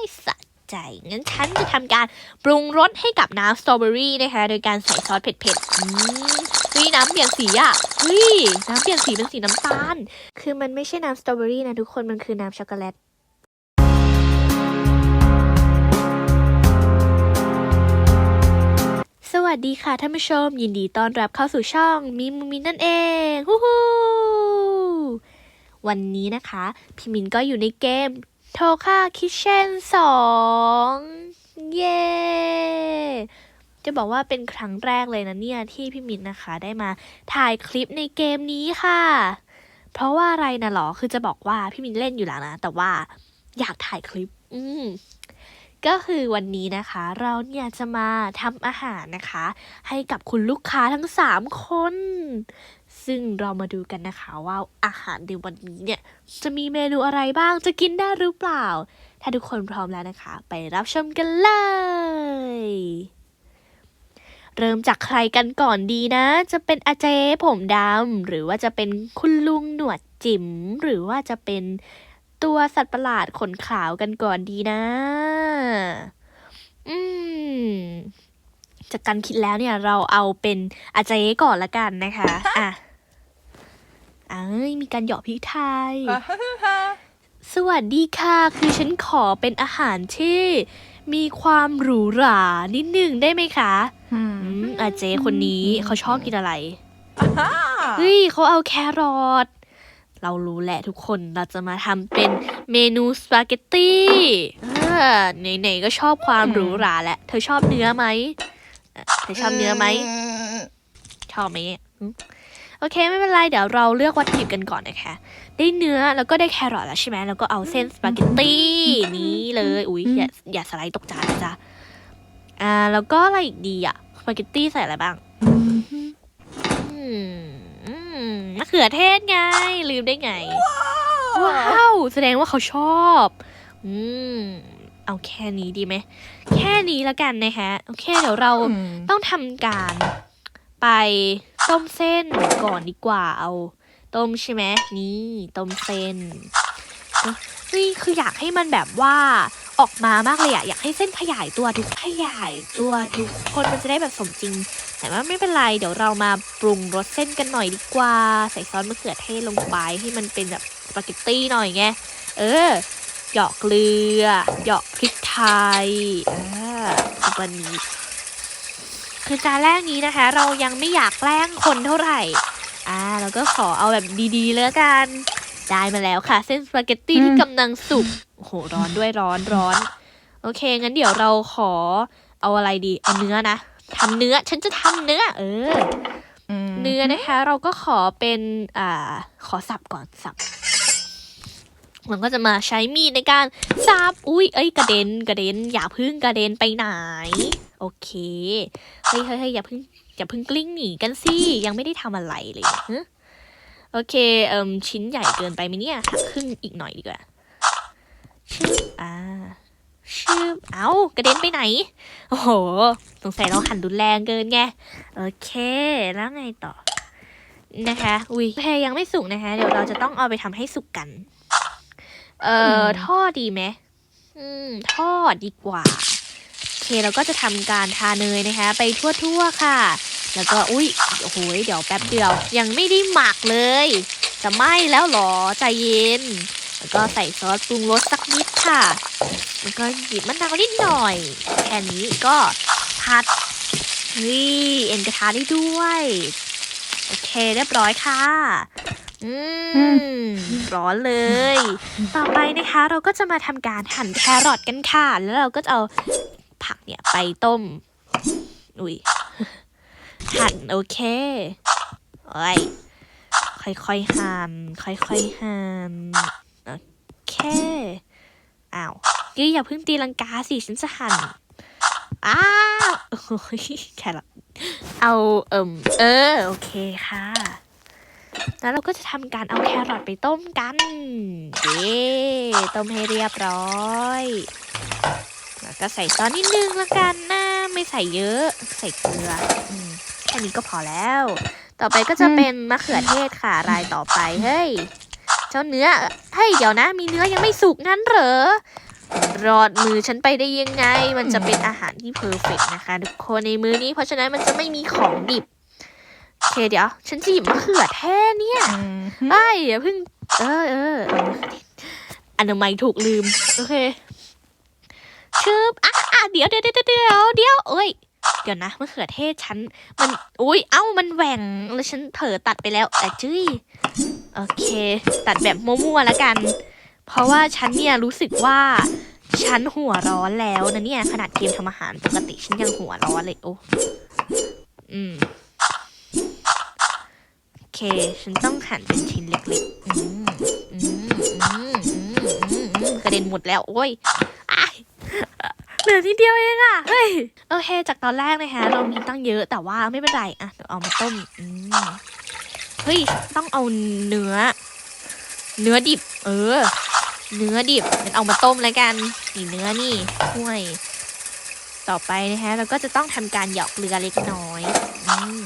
ไม่สะใจ งั้นฉันจะทำการปรุงรสให้กับน้ำสตรอเบอรี่นะคะ โดยการใส่ซอสเผ็ดๆอืมเฮ้น้ำเปลี่ยนสีอะเฮ้ยน้ำเปลี่ยนสีเป็นสีน้ำตาล คือมันไม่ใช่น้ำสตรอเบอรี่นะทุกคน มันคือน้ำช็อกโกแลตสวัสดีค่ะท่านผู้ชม ยินดีต้อนรับเข้าสู่ช่องมิมมินนั่นเองฮู้ฮู้วันนี้นะคะ พี่มินก็อยู่ในเกม โทค่าคิเช่นสองเย้จะบอกว่าเป็นครั้งแรกเลยนะเนี่ยที่พี่มินนะคะได้มาถ่ายคลิปในเกมนี้ค่ะ เพราะว่าอะไรนะหรอคือจะบอกว่าพี่มินเล่นอยู่แล้วนะ แต่ว่าอยากถ่ายคลิป อืมก็คือวันนี้นะคะ เราเนี่ยจะมาทำอาหารนะคะ ให้กับคุณลูกค้าทั้ง 3 คน ซึ่งเรามาดูกันนะคะว่าอาหารในวันนี้เนี่ย จะมีเมนูอะไรบ้างจะกินได้หรือเปล่า ถ้าทุกคนพร้อมแล้วนะคะ ไปรับชมกันเลย เริ่มจากใครกันก่อนดีนะ จะเป็นอาเจผมดำหรือว่าจะเป็นคุณลุงหนวดจิ๋มหรือว่าจะเป็นตัวสัตว์ประหลาดขนขาวกันก่อนดีนะ อืมจากการคิดแล้วเนี่ยเราเอาเป็นอาเจก่อนละกันนะคะ อะ เอ้ยมีการเหยาะพริกไทย สวัสดีค่ะ คือฉันขอเป็นอาหารที่มีความหรูหรานิดหนึ่งได้ไหมคะอืมอาเจคนนี้เขาชอบกินอะไรเฮ้ยเขาเอาแครอท เรารู้แหละทุกคน เราจะมาทำเป็นเมนูสปาเกตตี้เออไหนๆก็ชอบความหรูหราแหละ เธอชอบเนื้อไหมเอ่อเธอชอบเนื้อไหม ชอบไหมเนี่ยอืม โอเคไม่เป็นไร เดี๋ยวเราเลือกวัตถุดิบกันก่อนนะคะ ได้เนื้อแล้วก็ได้แครอทแล้วใช่ไหมแล้วก็เอาเส้นสปาเกตตี้นี้เลยอุ๊ยอย่าอย่าสไลด์ตกจานนะจ๊ะอ่าแล้วก็อะไรอีกดีอะสปาเกตตี้ใส่อะไรบ้างอืมอืมมะเขือเทศไง ลืมได้ไง ว้าว แสดงว่าเขาชอบ อืม เอาแค่นี้ดีไหม แค่นี้แล้วกันนะคะ โอเค เดี๋ยวเราต้องทำการ ไปต้มเส้นก่อนดีกว่าเอา ต้มใช่ไหมนี่ต้มเส้นเฮ้ยคืออยากให้มันแบบว่าออกมามากเลยอะอยากให้เส้นขยายตัวทุกขยายตัวทุกคนมันจะได้แบบสมจริง แต่ว่าไม่เป็นไร เดี๋ยวเรามาปรุงรสเส้นกันหน่อยดีกว่า ใส่ซอสมะเขือเทศลงไปให้มันเป็นแบบสปาเกตตี้หน่อยไงเออเหยาะเกลือเหยาะพริกไทยอ่าวันนี้ คือจานแรกนี้นะคะ เรายังไม่อยากแกล้งคนเท่าไหร่ อ่าเราก็ขอเอาแบบดีๆแล้วกัน ได้มาแล้วค่ะ เส้นสปาเกตตี้ที่กำลังสุกโอ้โหร้อนด้วยร้อนร้อน โอเค งั้นเดี๋ยวเราขอเอาอะไรดี เอาเนื้อนะทำเนื้อ ฉันจะทำเนื้อ เออ เนื้อนะคะ เราก็ขอเป็น อ่า ขอสับก่อนสับมันก็จะมาใช้มีดในการสับ อุ้ยเอ้ย กระเด็น กระเด็น อย่าพึ่งกระเด็นไปไหน โอเคเฮ้ยเฮ้ยเฮ้ยอย่าพึ่งอย่าพึ่งกลิ้งหนีกันสิยังไม่ได้ทำอะไรเลยฮะโอเคเอิมชิ้นใหญ่เกินไปไหมเนี่ยหักครึ่งอีกหน่อยดีกว่าชื่ออ่าชื่อเอากระเด็นไปไหน โอ้โหสงสัยเราหั่นรุนแรงเกินไงโอเค แล้วไงต่อนะคะอุ้ยแพรยังไม่สุกนะคะ เดี๋ยวเราจะต้องเอาไปทำให้สุกกัน เอ่อทอดดีไหมอืมทอดดีกว่าโอ เคเราก็จะทำการทาเนยนะคะ ไปทั่วๆค่ะ แล้วก็อุ้ยโอ้โหเดี๋ยวแป๊บเดียว ยังไม่ได้หมักเลย จะไหม้แล้วหรอใจเย็น แล้วก็ใส่ซอสปรุงรสสักนิดค่ะแล้วก็หยิบมะนาวนิดหน่อย แค่นี้ก็ผัดนี่เอ็นกระทะได้ด้วย โอเคเรียบร้อยค่ะอืมร้อนเลย ต่อไปนะคะ เราก็จะมาทำการหั่นแครอทกันค่ะ แล้วเราก็จะเอา ผักเนี่ยไปต้ม อุ้ยหั่นโอเคโอ้ยค่อยๆหั่นค่อยๆหั่นโอเคอ้าวยี่อย่าเพิ่งตีลังกาสิฉันจะหั่นอ้าวโอ้ยแครอทเอาเอิมเออโอเคค่ะ แล้วเราก็จะทำการเอาแครอทไปต้มกัน เย้ ต้มให้เรียบร้อย ก็ใส่ซอสนิดนึงละกันนะไม่ใส่เยอะ ใส่เกลืออืมแค่นี้ก็พอแล้ว ต่อไปก็จะเป็นมะเขือเทศค่ะรายต่อไปเฮ้ยเจ้าเนื้อเฮ้ยเดี๋ยวนะ มีเนื้อยังไม่สุกงั้นเหรอรอดมือฉันไปได้ยังไง มันจะเป็นอาหารที่เพอร์เฟกนะคะทุกคนในมื้อนี้เพราะฉะนั้นมันจะไม่มีของดิบโอเคเดี๋ยว ฉันจะหยิบมะเขือเทศเนี่ยไอ้ยอย่าเพิ่ง เออเออเอามะเขือเทศอนามัยถูกลืม โอเค ชืบอะอะเดี๋ยวเดี๋ยวเดี๋ยวเดี๋ยวเดี๋ยวเอ้ยเดี๋ยวนะมะเขือเทศฉันมันอุ้ยเอ้ามันแหว่งแล้วฉันเผลอตัดไปแล้วแต่จุ้ยโอเค ตัดแบบมั่วๆแล้วกัน เพราะว่าฉันเนี่ยรู้สึกว่าฉันหัวร้อนแล้วนะเนี่ยขนาดเกมทำอาหารปกติฉันยังหัวร้อนเลยโอ้อืมโอเค ฉันต้องหั่นเป็นชิ้นเล็กๆอืมอืมอืมอืมอืมอืมกระเด็นหมดแล้ว โอ้ยอ้าย เหลือทีเดียวเองอะเฮ้ย โอเค จากตอนแรกนะคะ เรามีตั้งเยอะแต่ว่าไม่เป็นไรอะเดี๋ยวเอามาต้มอืมเฮ้ย ต้องเอาเนื้อ เนื้อดิบ เออ เนื้อดิบงั้นเอามาต้มแล้วกันนี่เนื้อนี่ถ้วย ต่อไปนะคะเราก็จะต้องทำการหยอกเกลือเล็กน้อยอืม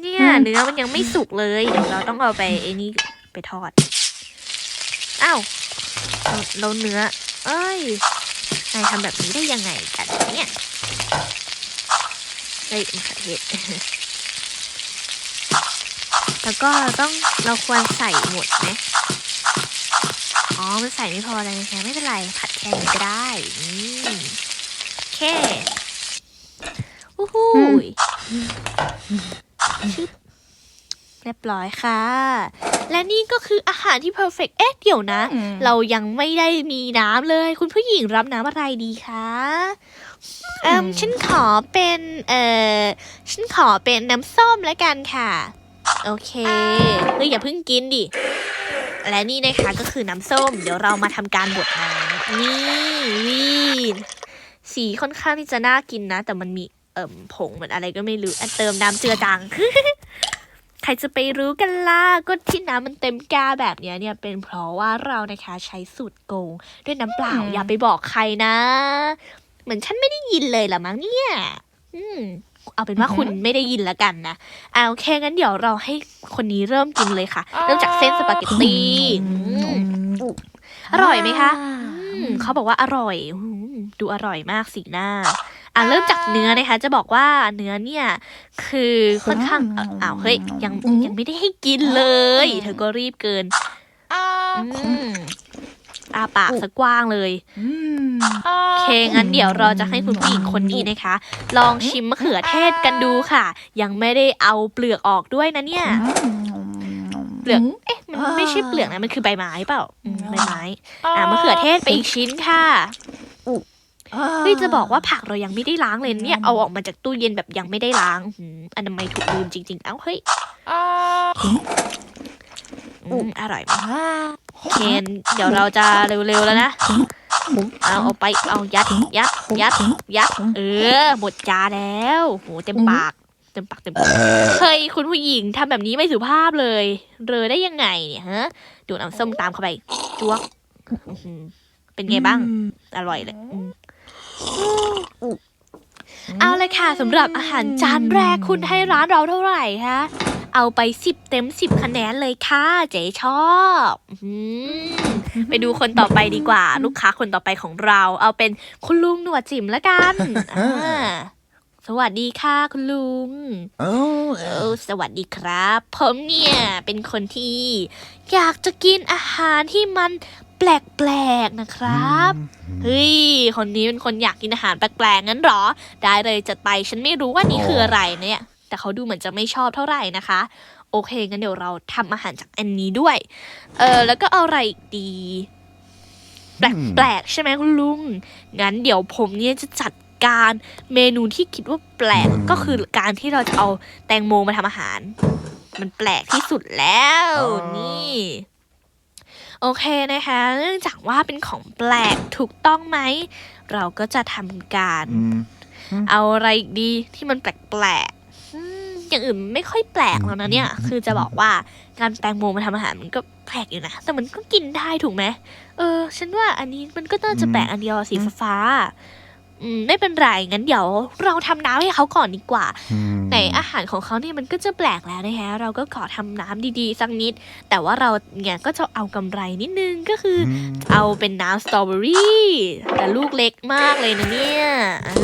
เนี่ยเนื้อมันยังไม่สุกเลยเดี๋ยวเราต้องเอาไปไอ้นี่ไปทอด อ้าว เราเราเนื้อ เอ้ย นายทำแบบนี้ได้ยังไงกันเนี่ยเฮ้ยมะเขือเทศแล้วก็ต้องเราควรใส่หมดไหมอ๋อมันใส่ไม่พอเลยนะคะไม่เป็นไร ผัดแค่นี้ก็ได้อืมแค่อู้หูยชึบ เรียบร้อยค่ะ และนี่ก็คืออาหารที่เพอร์เฟกเอ๊ะเดี๋ยวนะ เรายังไม่ได้มีน้ำเลย คุณผู้หญิงรับน้ำอะไรดีคะเอ่มฉันขอเป็นเอ่อฉันขอเป็นน้ำส้มแล้วกันค่ะ โอเคเฮ้ยอย่าเพิ่งกินดิ และนี่นะคะก็คือน้ำส้ม เดี๋ยวเรามาทำการบดน้ำนี่วีนสีค่อนข้างที่จะน่ากินนะ แต่มันมีเอ่มผงเหมือนอะไรก็ไม่รู้อะเติมน้ำเจือจาง ใครจะไปรู้กันล่ะก็ที่น้ำมันเต็มแก้วแบบเนี้ยเนี่ยเป็นเพราะว่าเรานะคะใช้สูตรโกง ด้วยน้ำเปล่าอืมอย่าไปบอกใครนะ เหมือนฉันไม่ได้ยินเลยละมั้งเนี่ย อืมเอาเป็นว่าคุณไม่ได้ยินแล้วกันนะอ่าโอเคงั้นเดี๋ยวเราให้คนนี้เริ่มกินเลยค่ะ เริ่มจากเส้นสปาเกตตีอืมอร่อยไหมคะอืมเขาบอกว่าอร่อยอืมดูอร่อยมากสีหน้า อะเริ่มจากเนื้อนะคะ จะบอกว่าเนื้อเนี่ย คือค่อนข้างเอ่ออ้าวเฮ้ยยังยังไม่ได้ให้กินเลย เธอก็รีบเกินอืมอาปากสะกว้างเลยโอเค งั้นเดี๋ยวเราจะให้คุณผู้หญิงคนนี้นะคะ ลองชิมมะเขือเทศกันดูค่ะ ยังไม่ได้เอาเปลือกออกด้วยนะเนี่ย เปลือก เอ๊ะ มันไม่ใช่เปลือกนะ มันคือใบไม้เปล่าอืมใบไม้ อ่ามะเขือเทศไปอีกชิ้นค่ะ เฮ้ยจะบอกว่าผักเรายังไม่ได้ล้างเลยเนี่ยเอาออกมาจากตู้เย็นแบบยังไม่ได้ล้างอืมอนามัยถูกลืมจริง ๆ เอ้าเฮ้ยอืมอร่อยมากโอเคเดี๋ยวเราจะเร็วๆแล้วนะเอาเอาไปเอายัดยัดยัดยัดเออหมดจานแล้วโหเต็มปากเต็มปากเต็มปากเฮ้ยคุณผู้หญิงทำแบบนี้ไม่สุภาพเลยเรอได้ยังไงเนี่ยฮะดูดน้ำส้มตามเข้าไปจวกอื้อหือเป็นไงบ้าง อร่อยเลยอืม เอาเลยค่ะสำหรับอาหารจานแรกคุณให้ร้านเราเท่าไหร่คะเอาไปสิบเต็มสิบคะแนนเลยค่ะ เจ๊ชอบอื้อหือไปดูคนต่อไปดีกว่า ลูกค้าคนต่อไปของเรา เอาเป็นคุณลุงหนวดจิ๋มละกันอ่าสวัสดีค่ะคุณลุงโอ้เออสวัสดีครับ ผมเนี่ย เป็นคนที่ อยากจะกินอาหารที่มัน แปลกๆนะครับ เฮ้ย คนนี้เป็นคนอยากกินอาหารแปลกๆงั้นเหรอ ได้เลยจัดไปฉันไม่รู้ว่านี่คืออะไรเนี่ย แต่เขาดูเหมือนจะไม่ชอบเท่าไหร่นะคะ โอเคงั้นเดี๋ยวเราทำอาหารจากอันนี้ด้วย เออแล้วก็เอาอะไรอีกดี แปลกๆใช่ไหมคุณลุง งั้นเดี๋ยวผมเนี่ยจะจัดการเมนูที่คิดว่าแปลกก็คือการที่เราจะเอาแตงโมมาทำอาหาร มันแปลกที่สุดแล้วนี่ โอเคนะคะ เนื่องจากว่าเป็นของแปลกถูกต้องไหม เราก็จะทำการ เอาอะไรอีกดีที่มันแปลกๆอืมอย่างอื่นไม่ค่อยแปลกแล้วนะเนี่ย คือจะบอกว่าการแตงโมมาทำอาหารมันก็แปลกอยู่นะ แต่มันก็กินได้ถูกไหม เออ ฉันว่าอันนี้มันก็น่าจะแปลกอันเดียวอะสีฟ้าๆ อืมไม่เป็นไรงั้นเดี๋ยว เราทำน้ำให้เขาก่อนดีกว่า อืมในอาหารของเขาเนี่ยมันก็จะแปลกแล้วนะคะเราก็ขอทำน้ำดีๆสักนิด แต่ว่าเราเนี่ยก็จะเอากำไรนิดนึงก็คือออืมเอาเป็นน้ำสตรอเบอรี่แต่ลูกเล็กมากเลยนะเนี่ยอ่า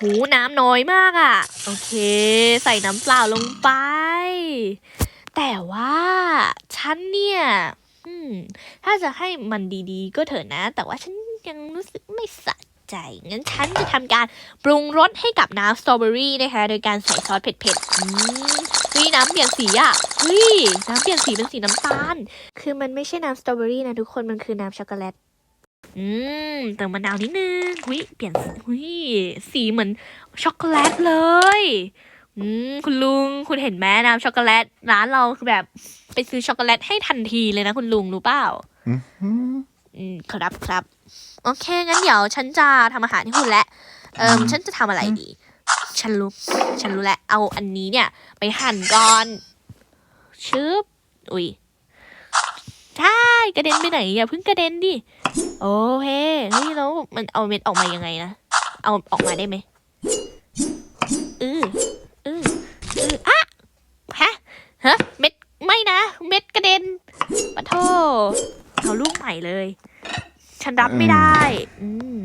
หูน้ำน้อยมากอะ่ะ โอเค ใส่น้ำเปล่าลงไป แต่ว่าฉันเนี่ย อืม ถ้าจะให้มันดีๆ ก็เถอะนะ แต่ว่าฉัน ยังรู้สึกไม่สะใจงั้นฉันจะทำการปรุงรสให้กับน้ำสตรอเบอรี่นะคะ โดยการใส่ซอสเผ็ดๆอืมเฮ้ยน้ำเปลี่ยนสีอะเฮ้ยน้ำเปลี่ยนสีเป็นสีน้ำตาล คือมันไม่ใช่น้ำสตรอเบอรี่นะทุกคน มันคือน้ำช็อกโกแลต อืมเติมมะนาวนิดนึงหุยเปลี่ยนหุยสีเหมือนช็อกโกแลตเลย อืมคุณลุงคุณเห็นไหมน้ำช็อกโกแลตร้านเราคือแบบไปซื้อช็อกโกแลตให้ทันทีเลยนะคุณลุงรู้เปล่า อืมอืมครับครับ โอเค งั้นเดี๋ยวฉันจะทำอาหารให้คุณแล้วเอิมฉันจะทำอะไรดี ฉันรู้ ฉันรู้แล้ว เอาอันนี้เนี่ย ไปหั่นก่อน ชึบ อุ้ยใช่กระเด็นไปไหนอย่าเพิ่งกระเด็นดิ โอเค เฮ้ยแล้วมันเอาเม็ดออกมายังไงนะ เอาออกมาได้ไหมอืออืออืออะฮะ ฮะ เม็ด ไม่นะ เม็ดกระเด็นปะโทเอาลูกใหม่เลย ฉันรับไม่ได้ อืม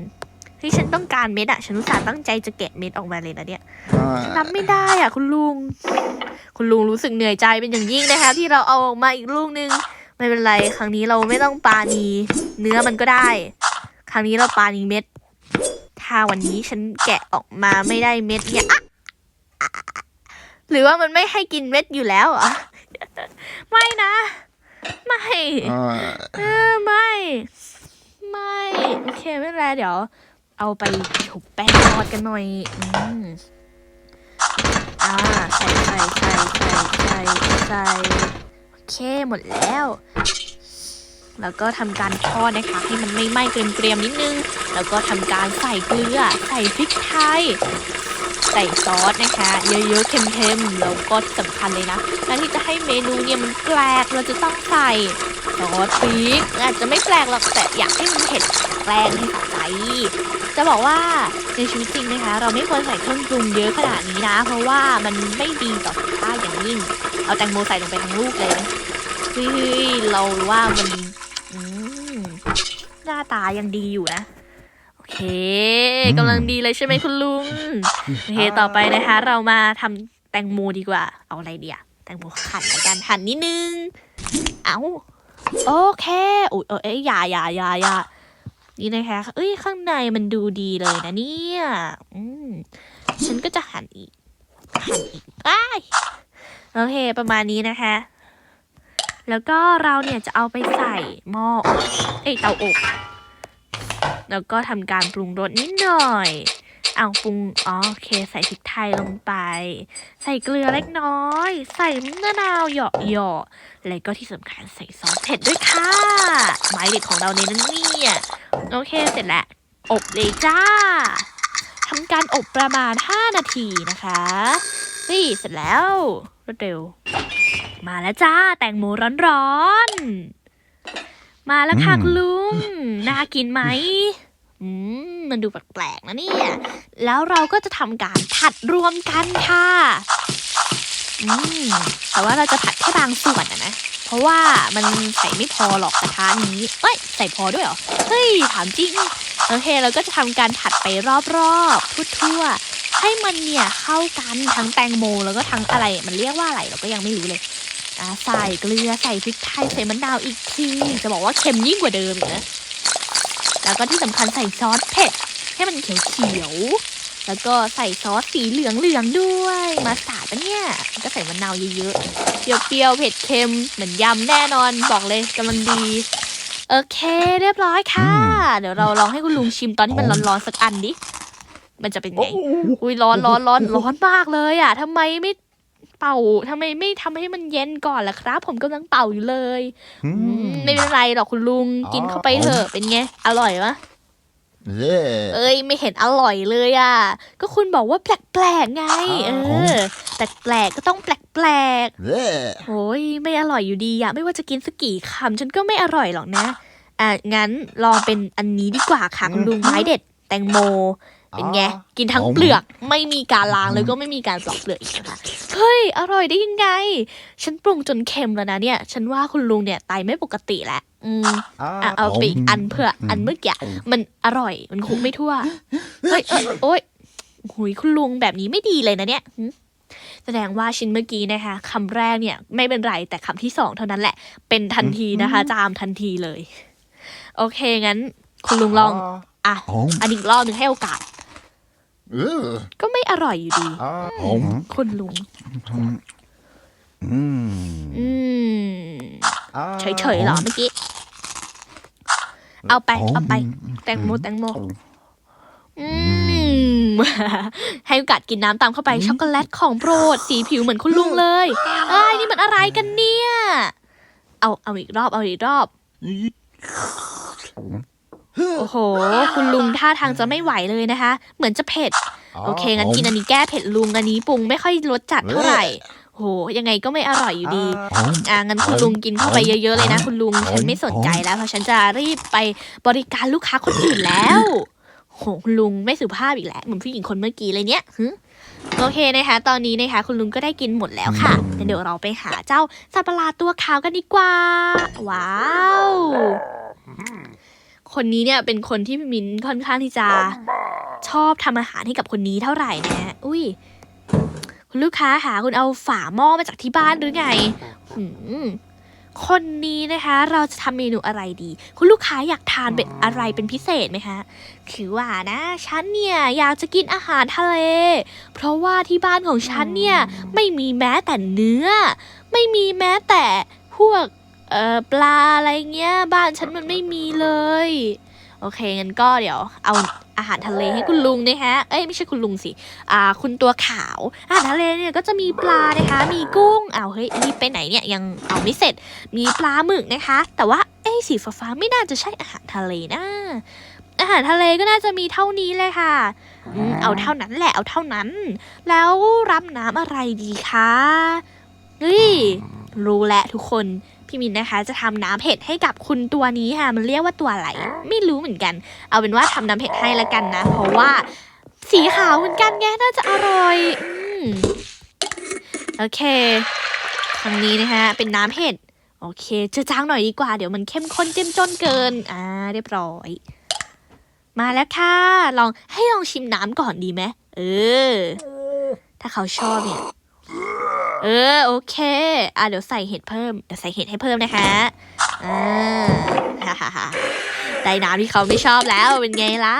เฮ้ยฉันต้องการเม็ดอะฉันอุตส่าห์ตั้งใจจะแกะเม็ดออกมาเลยนะเนี่ยอ่ารับไม่ได้อะ คุณลุง คุณลุงรู้สึกเหนื่อยใจเป็นอย่างยิ่งนะคะ ที่เราเอาออกมาอีกลูกนึง ไม่เป็นไร ครั้งนี้เราไม่ต้องปาณีเนื้อมันก็ได้ ครั้งนี้เราปาณีเม็ด ถ้าวันนี้ฉันแกะออกมาไม่ได้เม็ดเนี่ยอะอะหรือว่ามันไม่ให้กินเม็ดอยู่แล้วเหรอไม่นะ ไม่อ่าเออไม่ ไม่โอเคไม่เป็นไรเดี๋ยว เอาไปฉุบแป้งทอดกันหน่อยอืมอ่าใส่ใส่ใส่ใส่ใส่ใส่โอเคหมดแล้ว แล้วก็ทำการทอดนะคะให้มันไม่ไหม้เกรียมๆนิดนึง แล้วก็ทำการใส่เกลือใส่พริกไทยใส่ซอสนะคะ เยอะๆเค็มๆแล้วก็สำคัญเลยนะการที่จะให้เมนูเนี่ยมันแปลกเราจะต้องใส่ซอสพริกอาจจะไม่แปลกหรอกแต่อยากให้มันเผ็ดแปลงให้สะใจ จะบอกว่าในชีวิตจริงนะคะ เราไม่ควรใส่เครื่องปรุงเยอะขนาดนี้นะ เพราะว่ามันไม่ดีต่อสุขภาพอย่างยิ่ง เอาแตงโมใส่ลงไปทั้งลูกเลยเฮ้ยเราว่ามันหน้าตายังดีอยู่นะโอเคกำลังดีเลยใช่ไหมคุณลุงโอเคต่อไปนะคะ เรามาทำแตงโมดีกว่า เอาอะไรเดียแตงโมหั่นกันหั่นนิดนึงเอา โอเคอุ้ยเอ้ยอย่าอย่าอย่าอย่านี่นะคะ เอ้ยข้างในมันดูดีเลยนะเนี่ยอืมฉันก็จะหันอีก หันอีกอ้ายโอเค ประมาณนี้นะคะ แล้วก็เราเนี่ยจะเอาไปใส่หม้ออบเอ้ยเตาอบ แล้วก็ทำการปรุงรสนิดหน่อย เอาปรุงอ๋อโอเค ใส่พริกไทยลงไป ใส่เกลือเล็กน้อย ใส่มะนาวเหยาะเหยาะแล้วก็ที่สำคัญใส่ซอสเผ็ดด้วยค่ะหมายเด็ดของเราในนั้นเนี่ยโอเคเสร็จแล้วอบเลยจ้าทำการอบประมาณ 5 นาทีนะคะนี่เสร็จแล้วรวดเร็ว มาแล้วจ้า แตงโมร้อนๆ มาแล้วค่ะคุณลุง น่ากินไหม อืมมันดูแปลกๆนะเนี่ย แล้วเราก็จะทำการผัดรวมกันค่ะ อืม แต่ว่าเราจะผัดแค่บางส่วนนะ เพราะว่ามันใส่ไม่พอหรอกกระทะนี้เอ้ย ใส่พอด้วยเหรอ เฮ้ย ถามจริง โอเค เราก็จะทำการผัดไปรอบๆ ทั่วๆ ให้มันเนี่ยเข้ากันทั้งแตงโมแล้วก็ทั้งอะไร มันเรียกว่าอะไรเราก็ยังไม่รู้เลยใส่เกลือ ใส่พริกไทย ใส่มะนาวอีกที จะบอกว่าเค็มยิ่งกว่าเดิมอีกนะ แล้วก็ที่สำคัญใส่ซอสเผ็ดให้มันเขียวๆแล้วก็ใส่ซอสสีเหลืองๆด้วยมาสตาร์ดปะเนี่ยแล้วก็ใส่มะนาวเยอะๆเปรี้ยวๆเผ็ดเค็มเหมือนยำแน่นอนบอกเลยกำลังดีโอเคเรียบร้อยค่ะ เดี๋ยวเราลองให้คุณลุงชิมตอนที่มันร้อนๆสักอันดิมันจะเป็นไงอุ้ยร้อนร้อนร้อนร้อนมากเลยอะทำไมไม่ เป่าทำไมไม่ทำให้มันเย็นก่อนล่ะครับ ผมกำลังเป่าอยู่เลยอือืมมไม่เป็นไรหรอกคุณลุงกินเข้าไปเถอะเป็นไงอร่อยปะเย่เอ้ยไม่เห็นอร่อยเลยอะ ก็คุณบอกว่าแปลกๆไง เออแปลกๆก็ต้องแปลกเย่ๆโอ้ยไม่อร่อยอยู่ดีอะ ไม่ว่าจะกินสักกี่คำฉันก็ไม่อร่อยหรอกนะ อะงั้นลองเป็นอันนี้ดีกว่าค่ะคุณลุงไม้เด็ดแตงโม เป็นไง กินทั้งเปลือกไม่มีการล้างแล้วก็ไม่มีการปลอกเปลือกอีกนะคะเฮ้ย อร่อยได้ยังไง ฉันปรุงจนเค็มแล้วนะเนี่ย ฉันว่าคุณลุงเนี่ยไตไม่ปกติแล้วอืมอะเอาไปอีกอันเพื่ออันเมื่อกี้มันอร่อยมันคลุกไม่ทั่ว เฮ้ยเอ้ยโอ้ยหุยคุณลุงแบบนี้ไม่ดีเลยนะเนี่ยหึแสดงว่าชิ้นเมื่อกี้นะคะคำแรกเนี่ยไม่เป็นไรแต่คำที่สองเท่านั้นแหละ เป็นทันทีนะคะ จามทันทีเลย โอเคงั้น คุณลุงลอง อะหอมอันอีกรอบหนึ่งให้โอกาสเออ ก็ไม่อร่อยอยู่ดีหอมคุณลุงอืมอืมเฉยๆเหรอเมื่อกี้ เอาไป เอาไป แตงโมแตงโม อืม ให้โอกาสกินน้ำตามเข้าไป ช็อกโกแลตของโปรด สีผิวเหมือนคุณลุงเลยไอ้ย นี่มันอะไรกันเนี่ย เอา เอาอีกรอบ เอาอีกรอบ โอ้โห คุณลุงท่าทางจะไม่ไหวเลยนะคะ เหมือนจะเผ็ด โอเค งั้นกินอันนี้แก้เผ็ดลุงอันนี้ปรุงไม่ค่อยรสจัดเท่าไหร่โห ยังไงก็ไม่อร่อยอยู่ดีหอมอ่างั้นคุณลุงกินเข้าไปเยอะๆเลยนะคุณลุง ฉันไม่สนใจแล้วเพราะฉันจะรีบไปบริการลูกค้าคนอื่นแล้ว โห คุณลุงไม่สุภาพอีกแล้วเหมือนผู้หญิงคนเมื่อกี้เลยเนี่ยหึโอเคนะคะ ตอนนี้นะคะ คุณลุงก็ได้กินหมดแล้วค่ะงั้นเดี๋ยวเราไปหาเจ้าสัตว์ประหลาดตัวขาวกันดีกว่า ว้าว คนนี้เนี่ยเป็นคนที่มินค่อนข้างที่จะชอบทำอาหารให้กับคนนี้เท่าไหร่นะอุ้ยคุณลูกค้าหาคุณเอาฝาหม้อมาจากที่บ้านหรือไงหืมคนนี้นะคะ เราจะทำเมนูอะไรดี คุณลูกค้าอยากทานเป็นอะไรเป็นพิเศษไหมคะคือว่านะฉันเนี่ยอยากจะกินอาหารทะเล เพราะว่าที่บ้านของฉันเนี่ยไม่มีแม้แต่เนื้อ ไม่มีแม้แต่พวก เอ่อปลาอะไรเงี้ย บ้านฉันมันไม่มีเลย โอเคงั้นก็เดี๋ยวเอาอาหารทะเลให้คุณลุงนะคะเอ้ยไม่ใช่คุณลุงสิ อ่า คุณตัวขาว อาหารทะเลเนี่ยก็จะมีปลานะคะ มีกุ้งเอ้าเฮ้ยนี่ไปไหนเนี่ยยังเอาไม่เสร็จ มีปลาหมึกนะคะ แต่ว่าเอ้สีฟ้าไม่น่าจะใช่อาหารทะเลนะ อาหารทะเลก็น่าจะมีเท่านี้เลยค่ะเอาเท่านั้นแหละเอาเท่านั้น แล้วรับน้ำอะไรดีคะเฮ้ยรู้แล้วทุกคน พี่มินนะคะ จะทำน้ำเผ็ดให้กับคุณตัวนี้ค่ะ มันเรียกว่าตัวอะไร ไม่รู้เหมือนกัน เอาเป็นว่าทำน้ำเผ็ดให้ละกันนะ เพราะว่าสีขาวเหมือนกันไงน่าจะอร่อยอโอเคครั้งนี้นะคะเป็นน้ำเผ็ดโอเคเจือจางหน่อยดีกว่า เดี๋ยวมันเข้มข้นเจ้มจนเกิน อ่า เรียบร้อย มาแล้วค่ะ ลองให้ลองชิมน้ำก่อนดีไหมเออ ถ้าเขาชอบเนี่ย เออโอเค อะเดี๋ยวใส่เห็ดเพิ่ม เดี๋ยวใส่เห็ดให้เพิ่มนะคะ อ่าฮ่าฮ่าฮ่าได้น้ำที่เขาไม่ชอบแล้วเป็นไงล่ะ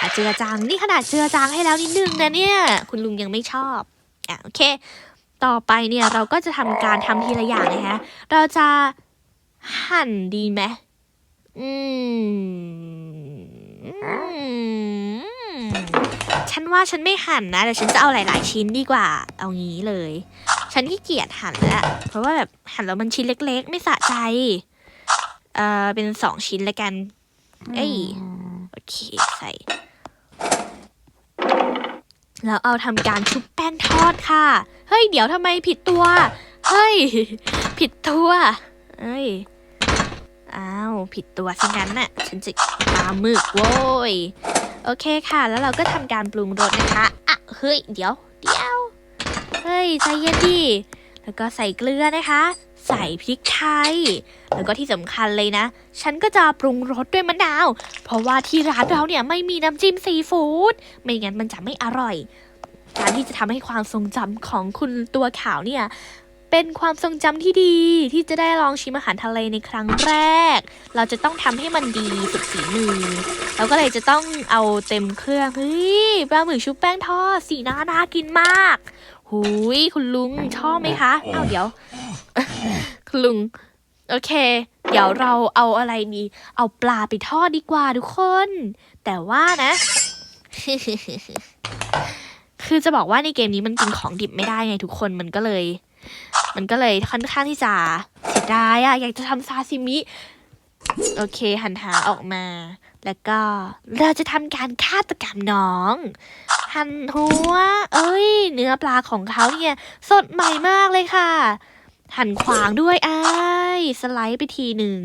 อะเจือจางนี่ขนาดเจือจางให้แล้วนิดนึงนะเนี่ย คุณลุงยังไม่ชอบ อะโอเค ต่อไปเนี่ยเราก็จะทำการทำทีละอย่างนะคะ เราจะหั่นดีไหมอืมอืม ฉันว่าฉันไม่หั่นนะแต่ฉันจะเอาหลาย ๆ ชิ้นดีกว่า เอางี้เลย ฉันขี้เกียจหั่นแล้วเพราะว่าแบบหั่นแล้วมันชิ้นเล็ก ๆ ไม่สะใจเอ่อเป็นสองชิ้นล้วกัน เอ้ยโอเคใส่แล้วเอาทำการชุบแป้งทอดค่ะ เฮ้ย เดี๋ยวทำไมผิดตัว เฮ้ย ผิดตัวเอ้ย อ้าว ผิดตัวซะงั้นน่ะ ฉันจะปลาหมึกโว้ย โอเคค่ะ แล้วเราก็ทำการปรุงรสนะคะ อะ เฮ้ย เดี๋ยว เดี๋ยว เฮ้ย ใจเย็นดิแล้วก็ใส่เกลือนะคะ ใส่พริกไทย แล้วก็ที่สำคัญเลยนะ ฉันก็จะปรุงรสด้วยมะนาว เพราะว่าที่ร้านเราเนี่ยไม่มีน้ำจิ้มซีฟู้ด ไม่งั้นมันจะไม่อร่อย การที่จะทำให้ความทรงจำของคุณตัวขาวเนี่ย เป็นความทรงจำที่ดีที่จะได้ลองชิมอาหารทะเลในครั้งแรก เราจะต้องทำให้มันดีสุดฝีมือเราก็เลยจะต้องเอาเต็มเครื่องเฮ้ยปลาหมึกชุบแป้งทอดสีหน้าน่ากินมากหุยคุณลุงชอบไหมคะอ้าวเดี๋ยว คุณลุงโอเค เดี๋ยวเราเอาอะไรดีเอาปลาไปทอดดีกว่าทุกคน แต่ว่านะ คือจะบอกว่าในเกมนี้มันกินของดิบไม่ได้ไงทุกคนมันก็เลย มันก็เลยค่อนข้างที่จะเสียดายอะอยากจะทำซาซิมิ โอเค หันหาออกมา แล้วก็เราจะทำการฆาตกรรมน้อง หั่นหัว เอ้ย เนื้อปลาของเขาเนี่ยสดใหม่มากเลยค่ะ หั่นขวางด้วยไอ้สไลด์ไปทีหนึ่ง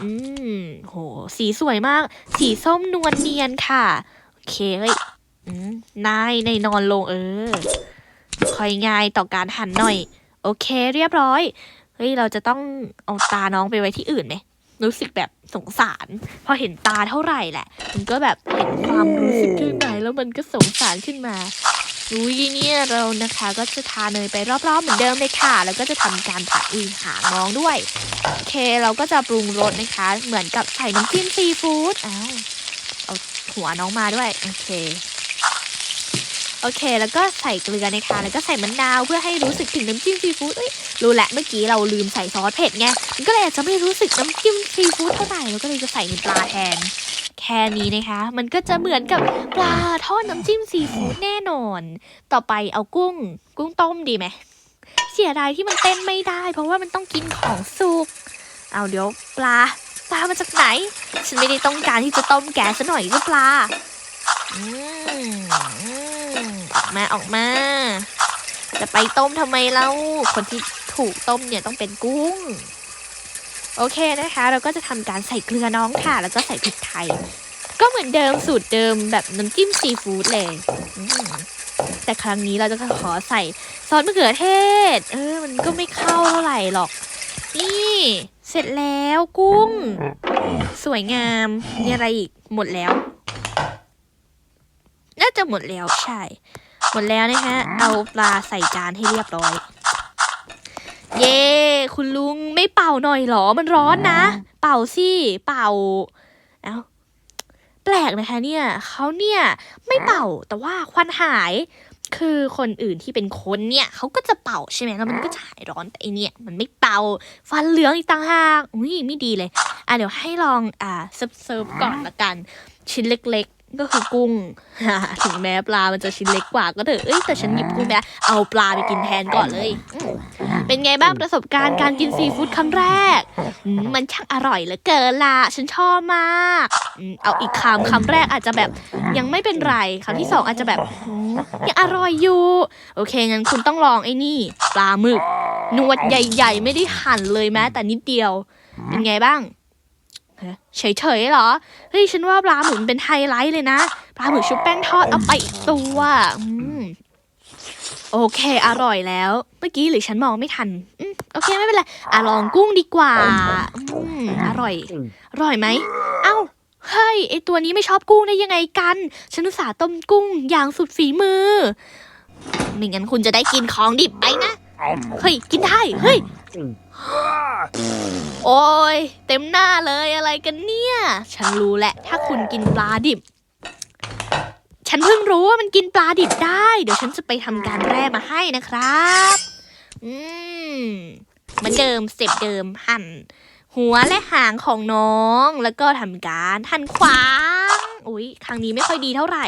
อืมโห สีสวยมาก สีส้มนวลเนียนค่ะ โอเคเฮ้ยอืมนายในนอนลงเออ คอยง่ายต่อการหันหน่อย โอเคเรียบร้อย เฮ้ยเราจะต้องเอาตาน้องไปไว้ที่อื่นไหมรู้สึกแบบสงสาร พอเห็นตาเท่าไหร่แหละ มันก็แบบเห็นความรู้สึกข้างในแล้วมันก็สงสารขึ้นมาอุ้ยเนี่ยเรานะคะก็จะทาเนยไปรอบๆเหมือนเดิมเลยค่ะ แล้วก็จะทำการผัดอุ้ยหางน้องด้วยโอเคเราก็จะปรุงรสนะคะ เหมือนกับใส่น้ำจิ้มซีฟู้ดอ้าวเอาหัวน้องมาด้วยโอเค โอเค แล้วก็ใส่เกลือนะคะ แล้วก็ใส่มะนาวเพื่อให้รู้สึกถึงน้ำจิ้มซีฟู้ดเอ้ยรู้แหละเมื่อกี้เราลืมใส่ซอสเผ็ดไงมันก็เลยอาจจะไม่รู้สึกน้ำจิ้มซีฟู้ดเท่าไหร่แล้วก็เลยจะใส่เป็นปลาแทน แค่นี้นะคะ มันก็จะเหมือนกับปลาทอดน้ำจิ้มซีฟู้ดแน่นอน ต่อไปเอากุ้ง กุ้งต้มดีไหมเสียดายที่มันเต้นไม่ได้ เพราะว่ามันต้องกินของสุกเอาเดี๋ยวปลาปลามาจากไหน ฉันไม่ได้ต้องการที่จะต้มแกซะหน่อยก็ปลา มอืมออกมาออกมา จะไปต้มทำไมเล่า คนที่ถูกต้มเนี่ยต้องเป็นกุ้ง โอเคนะคะ เราก็จะทำการใส่เกลือน้องค่ะ แล้วก็ใส่พริกไทย ก็เหมือนเดิมสูตรเดิมแบบน้ำจิ้มซีฟู้ดเลยอืมแต่ครั้งนี้เราจะขอใส่ซอสมะเขือเทศ เออ มันก็ไม่เข้าเท่าไหร่หรอก นี่เสร็จแล้วกุ้ง สวยงามมีอะไรอีกหมดแล้วน่า จะหมดแล้วใช่ หมดแล้วนะคะเอาปลาใส่จานให้เรียบร้อย เย้คุณลุงไม่เป่าหน่อยเหรอมันร้อนนะ เป่าสิเป่าเอ้าแปลกนะคะเนี่ยเขาเนี่ยไม่เป่าแต่ว่าควันหาย คือคนอื่นที่เป็นคนเนี่ยเขาก็จะเป่าใช่ไหมแล้วมันก็จะหายร้อนแต่ไอเนี่ยมันไม่เป่าฟันเหลืองอีกต่างหากอุ้ยไม่ดีเลย อะเดี๋ยวให้ลองอ่าเซิร์ฟเซิร์ฟก่อนละกัน ชิ้นเล็กๆ ก็คือกุ้ง ถึงแม้ปลา มันจะชิ้นเล็กกว่าก็เถอะ เอ้ยแต่ฉันหยิบกุ้งไปแล้วเอาปลาไปกินแทนก่อนเลยอืมเป็นไงบ้างประสบการณ์การกินซีฟู้ดครั้งแรกอืมมันช่างอร่อยเหลือเกินล่ะ ฉันชอบมากอืมเอาอีกคำคำแรกอาจจะแบบยังไม่เป็นไรคำที่สองอาจจะแบบอืมยังอร่อยอยู่ โอเคงั้นคุณต้องลองไอ้นี่ ปลาหมึกหนวดใหญ่ ๆ ไม่ได้หั่นเลยแม้แต่นิดเดียว เป็นไงบ้างฮะ เฉยๆเหรอ เฮ้ย ฉันว่าปลาหมึกมันเป็นไฮไลท์เลยนะ ปลาหมึกชุบแป้งทอดเอาไปอีกตัวอืมโอเค อร่อยแล้ว เมื่อกี้หรือฉันมองไม่ทันอืมโอเคไม่เป็นไรอะลองกุ้งดีกว่าอืมอร่อย อร่อยไหม เอ้า เฮ้ย ไอตัวนี้ไม่ชอบกุ้งได้ยังไงกัน ฉันอุตส่าห์ต้มกุ้งอย่างสุดฝีมือ ไม่งั้นคุณจะได้กินของดิบไปนะ เฮ้ย กินได้ เฮ้ย โอ้ยเต็มหน้าเลยอะไรกันเนี่ย ฉันรู้แหละ ถ้าคุณกินปลาดิบ ฉันเพิ่งรู้ว่ามันกินปลาดิบได้ เดี๋ยวฉันจะไปทำการแร่มาให้นะครับ อืมเหมือนเดิมสเต็ปเดิมหั่น หัวและหางของน้องแล้วก็ทำการหั่นขวางอุ้ยครั้งนี้ไม่ค่อยดีเท่าไหร่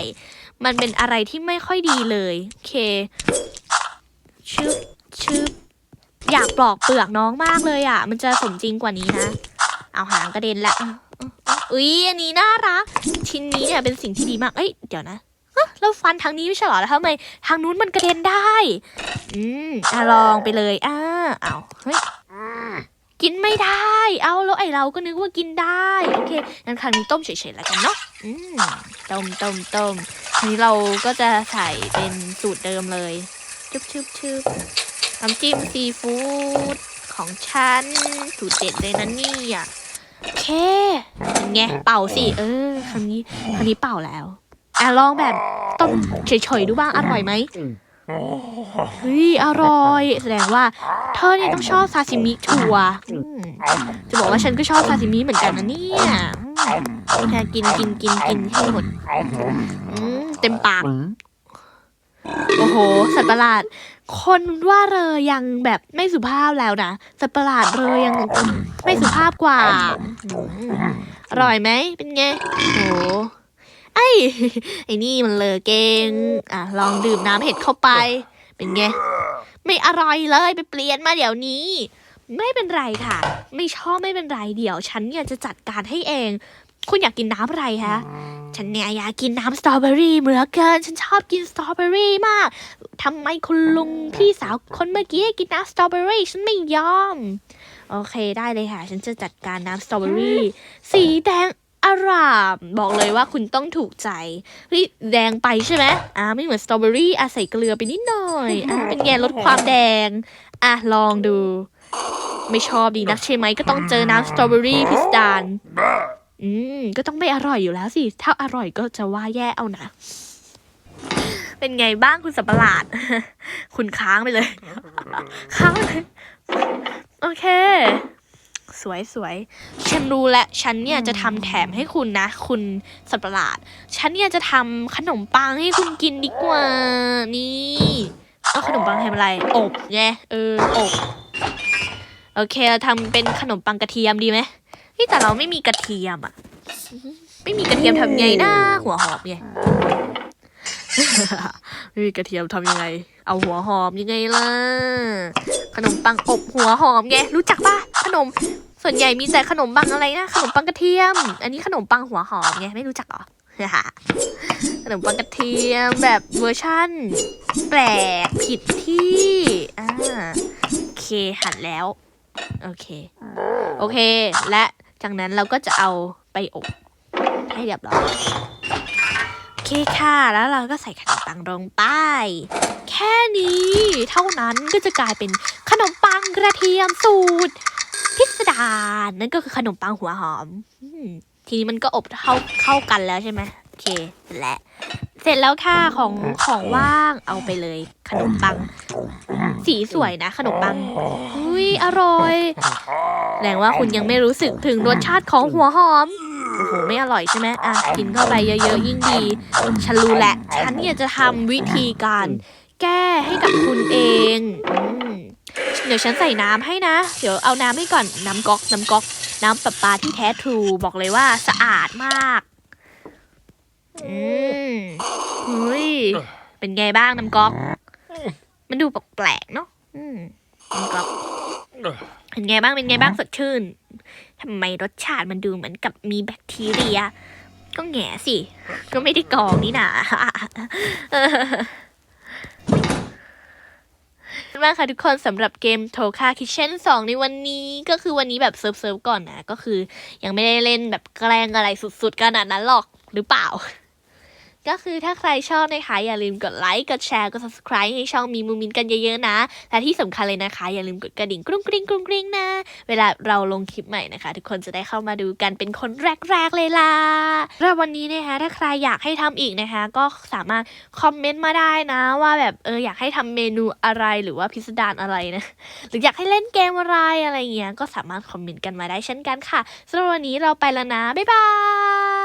มันเป็นอะไรที่ไม่ค่อยดีเลย โอเคชึบชึบ อยากปลอกเปลือกน้องมากเลยอะ มันจะสมจริงกว่านี้นะ เอาหางกระเด็นละอุ้ยอันนี้น่ารัก ชิ้นนี้เนี่ยเป็นสิ่งที่ดีมาก เอ้ย เดี๋ยวนะฮะเราฟันทางนี้ไม่ใช่หรอ แล้วทำไมทางนู้นมันกระเด็นได้ อืมอะลองไปเลยอ่าเอาเฮ้ยกินไม่ได้ เอาแล้วไอเราก็นึกว่ากินได้ โอเค งั้นครั้งนี้ต้มเฉยๆแล้วกันเนาะ อืม ต้มต้มต้มทีนี้เราก็จะใส่เป็นสูตรเดิมเลยชึบชึบชึบ น้ำจิ้มซีฟู้ดของฉันสูตรเด็ดเลยนะนี่ยโอเคเป็นไงเป่าสิ เออครั้งนี้ครั้งนี้เป่าแล้วอะลองแบบต้มเฉยๆดูบ้างอร่อยไหมเฮ้ยอร่อย แสดงว่าเธอเนี่ยต้องชอบซาซิมิชัวจะบอกว่าฉันก็ชอบซาซิมิเหมือนกันนะเนี่ยแค่กินกินกินกินให้หมดเต็มปาก โอ้โห สัตว์ประหลาด คนว่าเรอยังแบบไม่สุภาพแล้วนะ สัตว์ประหลาดเรอยังไม่สุภาพกว่า อร่อยไหม เป็นไง โอ้โหไอ้ไอ้นี่มันเลอเก่งอะ ลองดื่มน้ำเห็ดเข้าไป เป็นไง ไม่อร่อยเลย ไปเปลี่ยนมาเดี๋ยวนี้ ไม่เป็นไรค่ะ ไม่ชอบไม่เป็นไรเดี๋ยว ฉันเนี่ยจะจัดการให้เอง คุณอยากกินน้ำอะไรฮะฉันเนี่ยอยากกินน้ำสตรอเบอรี่เหมือนเกิน ฉันชอบกินสตรอเบอรี่มากทำไมคุณลุงพี่สาวคนเมื่อกี้ให้กินน้ำสตรอเบอรี่ฉันไม่ยอม โอเคได้เลยค่ะ ฉันจะจัดการน้ำสตรอเบอรี่สีแดงอร่ามบอกเลยว่าคุณต้องถูกใจเฮ้ยแดงไปใช่ไหมอ่าไม่เหมือนสตรอเบอรี่อะใส่เกลือไปนิดหน่อยอะเป็นไงลดความแดง อะลองดู ไม่ชอบดีนักใช่ไหมก็ต้องเจอน้ำสตรอเบอรี่พิสดาร อืม ก็ต้องไม่อร่อยอยู่แล้วสิ ถ้าอร่อยก็จะว่าแย่เอานะ เป็นไงบ้างคุณสับประหลาด คุณค้างไปเลย ค้างเลย โอเค สวยสวยฉันรู้และฉันเนี่ยจะทำแถมให้คุณนะ คุณสัตว์ประหลาด ฉันเนี่ยจะทำขนมปังให้คุณกินดีกว่า นี่เอาขนมปังทำอะไร อบไงเออ อบ โอเคเราทำเป็นขนมปังกระเทียมดีไหม นี่แต่เราไม่มีกระเทียมอะ ไม่มีกระเทียมทำไงนะหัวหอมไงไม่มีกระเทียมทำยังไง เอาหัวหอมยังไงล่ะ ขนมปังอบหัวหอมไงรู้จักปะขนม ส่วนใหญ่มีแต่ขนมปังอะไรนะ ขนมปังกระเทียม อันนี้ขนมปังหัวหอมไงไม่รู้จักหรอขนมปังกระเทียมแบบเวอร์ชั่น แปลกผิดที่อ่าโอเคหันแล้ว โอเค โอเคและ จากนั้นเราก็จะเอาไปอบให้เรียบร้อยโอเคค่ะ แล้วเราก็ใส่ขนมปังลงไป แค่นี้เท่านั้นก็จะกลายเป็นขนมปังกระเทียมสูตร พิสดารนั่นก็คือขนมปังหัวหอม ทีนี้มันก็อบเข้าเข้ากันแล้วใช่ไหมโอเคเสร็จแล้ว ร็จแล้วค่ะของของว่างเอาไปเลย ขนมปัง สีสวยนะ ขนมปังอุ้ยอร่อยแสดงว่าคุณยังไม่รู้สึกถึงรสชาติของหัวหอมโอ้โหไม่อร่อยใช่ไหมอะกินเข้าไปเยอะๆยิ่งดี ฉันรู้แหละ ฉันเนี่ยจะทำวิธีการ แก้ให้กับคุณเองอืมเดี๋ยวฉันใส่น้ำให้นะ เดี๋ยวเอาน้ำให้ก่อนน้ำก๊อกน้ำก๊อกน้ำประปาที่แท้ทรูบอกเลยว่าสะอาดมาก อืมเฮ้ย เป็นไงบ้างน้ำก๊อก มันดูแปลกๆเนาะอืมน้ำก๊อกเป็นไงบ้างเป็นไงบ้างสดชื่นทำไมรสชาติมันดูเหมือนกับมีแบคทีเรีย ก็แง่สิ ก็ไม่ได้กรองนี่นาเออขอบคุณมากค่ะทุกคนสำหรับเกมโทคาคิเช่น2 ในวันนี้ก็คือวันนี้แบบเซิร์ฟเซิร์ฟก่อนนะ ก็คือยังไม่ได้เล่นแบบแกล้งอะไรสุดๆขนาดนั้นหรอกหรือเปล่า ก็คือถ้าใครชอบนะคะ อย่าลืมกดไลค์ กดแชร์ กด subscribe ให้ช่องมีมูมินกันเยอะๆนะ และที่สำคัญเลยนะคะ อย่าลืมกดกระดิ่งกรุ้งกริ้งกรุ้งกริ้งนะ เวลาเราลงคลิปใหม่นะคะ ทุกคนจะได้เข้ามาดูกันเป็นคนแรกๆเลยล่ะแล้ววันนี้นะคะ ถ้าใครอยากให้ทำอีกนะคะ ก็สามารถคอมเมนต์มาได้นะ ว่าแบบเอออยากให้ทำเมนูอะไรหรือว่าพิสดารอะไรนะ หรืออยากให้เล่นเกมอะไรอะไรเงี้ย ก็สามารถคอมเมนต์กันมาได้เช่นกันค่ะสำหรับวันนี้เราไปแล้วนะ บ๊ายบาย